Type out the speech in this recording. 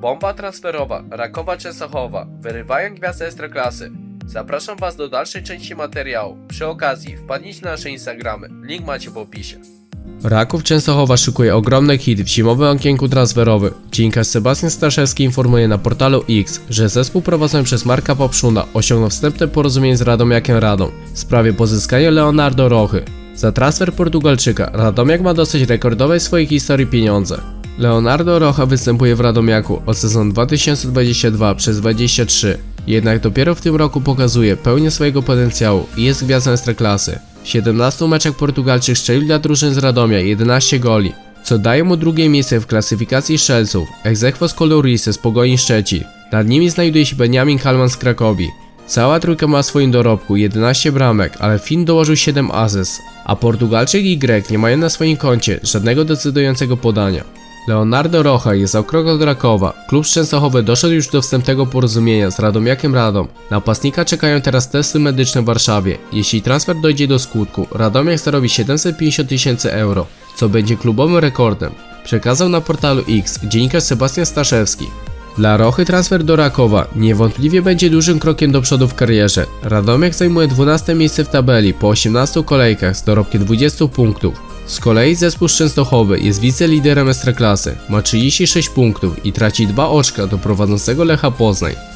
Bomba transferowa Rakowa Częstochowa wyrywają gwiazdę Ekstraklasy. Zapraszam Was do dalszej części materiału. Przy okazji wpadnijcie na nasze Instagramy, link macie w opisie. Raków Częstochowa szykuje ogromny hit w zimowym okienku transferowym. Dziennikarz Sebastian Staszewski informuje na portalu X, że zespół prowadzony przez Marka Popszuna osiągnął wstępne porozumienie z Radomiakiem Radą w sprawie pozyskania Leonardo Rochy. Za transfer Portugalczyka Radomiak ma dosyć rekordowe w swojej historii pieniądze. Leonardo Rocha występuje w Radomiaku od sezonu 2022 przez 23, jednak dopiero w tym roku pokazuje pełnię swojego potencjału i jest gwiazdą Ekstraklasy. W 17 meczach Portugalczyk strzelił dla drużyn z Radomia 11 goli, co daje mu drugie miejsce w klasyfikacji strzelców, egzekwo z Kolorisy z Pogoni Szczecin. Nad nimi znajduje się Benjamin Kalman z Krakowi. Cała trójka ma w swoim dorobku 11 bramek, ale Finn dołożył 7 ases, a Portugalczyk i Grek nie mają na swoim koncie żadnego decydującego podania. Leonardo Rocha jest za krok Rakowa. Klub Częstochowy doszedł już do wstępnego porozumienia z Radomiakiem Radom. Napastnika czekają teraz testy medyczne w Warszawie. Jeśli transfer dojdzie do skutku, Radomiak zarobi 750 tysięcy euro, co będzie klubowym rekordem. Przekazał na portalu X dziennikarz Sebastian Staszewski. Dla Rochy transfer do Rakowa niewątpliwie będzie dużym krokiem do przodu w karierze. Radomiak zajmuje 12 miejsce w tabeli po 18 kolejkach z dorobkiem 20 punktów. Z kolei zespół z Częstochowy jest wiceliderem Ekstraklasy, ma 36 punktów i traci 2 oczka do prowadzącego Lecha Poznań.